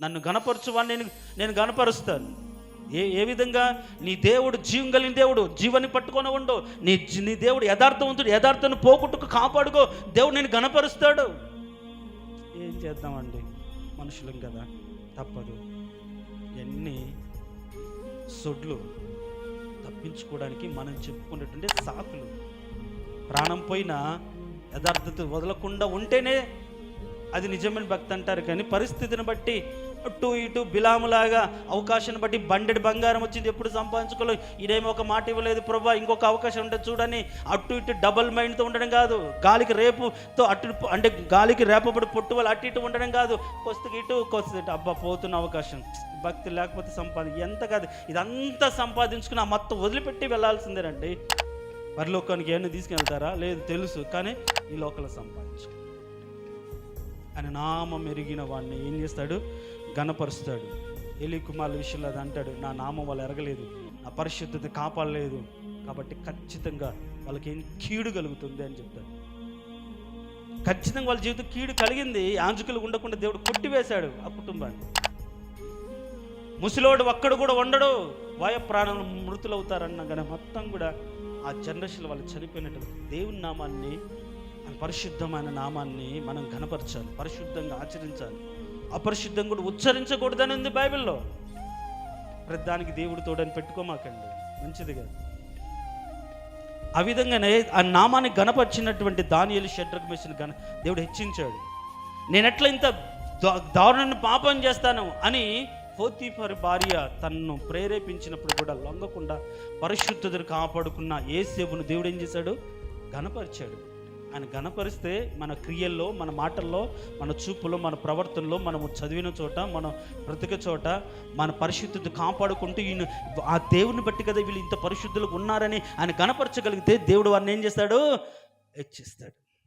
నన్ను గణపరచువాన్ని నేను నేను గణపరుస్తాను ఏ ఏ విధంగా? నీ దేవుడు జీవం కలిగిన దేవుడు జీవాన్ని పట్టుకొని ఉండు. నీ నీ దేవుడు యథార్థవంతుడు యథార్థను పోగొట్టుకు కాపాడుకో. దేవుడు నేను గణపరుస్తాడు ఏం చేద్దామండి? మనుషులం కదా తప్పదు. ఎన్ని సొడ్లు తప్పించుకోవడానికి మనం చెప్పుకున్నటువంటి సాకులు. ప్రాణం పోయినా యథార్థత వదలకుండా ఉంటేనే అది నిజమైన భక్తి అంటారు కానీ పరిస్థితిని బట్టి అటు ఇటు బిలాములాగా అవకాశాన్ని బట్టి బండెడు బంగారం వచ్చింది ఎప్పుడు సంపాదించుకోలేదు ఇదేమో ఒక మాట ఇవ్వలేదు ప్రభా ఇంకొక అవకాశం ఉంటే చూడని. అటు ఇటు డబల్ మైండ్తో ఉండడం కాదు. గాలికి రేపుతో అటు అంటే గాలికి రేపబడి పొట్టు వాళ్ళు అటు ఇటు ఉండడం కాదు. కొస్తకి ఇటు కొస్తు ఇటు. అబ్బా పోతున్న అవకాశం. భక్తి లేకపోతే సంపాది ఎంత కాదు. ఇదంతా సంపాదించుకుని ఆ మొత్తం వదిలిపెట్టి వెళ్ళాల్సిందేనండి. పరలోకానికి ఏమైనా తీసుకెళ్తారా? లేదు తెలుసు. కానీ ఈ లోకల సంపాదించు ఆయన నామం ఎరిగిన వాడిని ఏం చేస్తాడు? గణపరుస్తాడు ఎలి కుమారుల విషయంలో అది అంటాడు నా నామం వాళ్ళు ఎరగలేదు నా పరిశుద్ధత కాపాడలేదు కాబట్టి ఖచ్చితంగా వాళ్ళకి ఏం కీడు కలుగుతుంది అని చెప్తాడు. ఖచ్చితంగా వాళ్ళ జీవితం కీడు కలిగింది. ఆంజకులు ఉండకుండా దేవుడు కొట్టివేశాడు ఆ కుటుంబాన్ని. ముసలోడు ఒక్కడు కూడా ఉండడు. వాయ ప్రాణాలు మృతులవుతారన్న కానీ మొత్తం కూడా ఆ జనరేషన్ వాళ్ళు చనిపోయినట్టు దేవుని నామాన్ని పరిశుద్ధమైన నామాన్ని మనం ఘనపరచాలి పరిశుద్ధంగా ఆచరించాలి. అపరిశుద్ధం కూడా ఉచ్చరించకూడదని ఉంది బైబిల్లో. ప్రతిదానికి దేవుడు తోడని పెట్టుకోమాకండి. మంచిది కాదు ఆ విధంగానే ఆ నామాన్ని గణపరిచినటువంటి దానియలు షడ్రకు మెసిన గణ దేవుడు హెచ్చించాడు. నేను ఎట్లా ఇంత దారుణాన్ని పాపం చేస్తాను అని పోతీఫర్ భార్య తన్ను ప్రేరేపించినప్పుడు కూడా లొంగకుండా పరిశుద్ధతను కాపాడుకున్న ఏసేపును దేవుడు ఏం చేశాడు? గణపరిచాడు ఆయన గణపరిస్తే మన క్రియల్లో మన మాటల్లో మన చూపులో మన ప్రవర్తనలో మనము చదివిన చోట మనం బ్రతికే చోట మన పరిశుద్ధత కాపాడుకుంటూ ఈయన ఆ దేవుని బట్టి కదా వీళ్ళు ఇంత పరిశుద్ధులకు ఉన్నారని ఆయన గణపరచగలిగితే దేవుడు వారిని ఏం చేస్తాడు? హెచ్చిస్తాడు.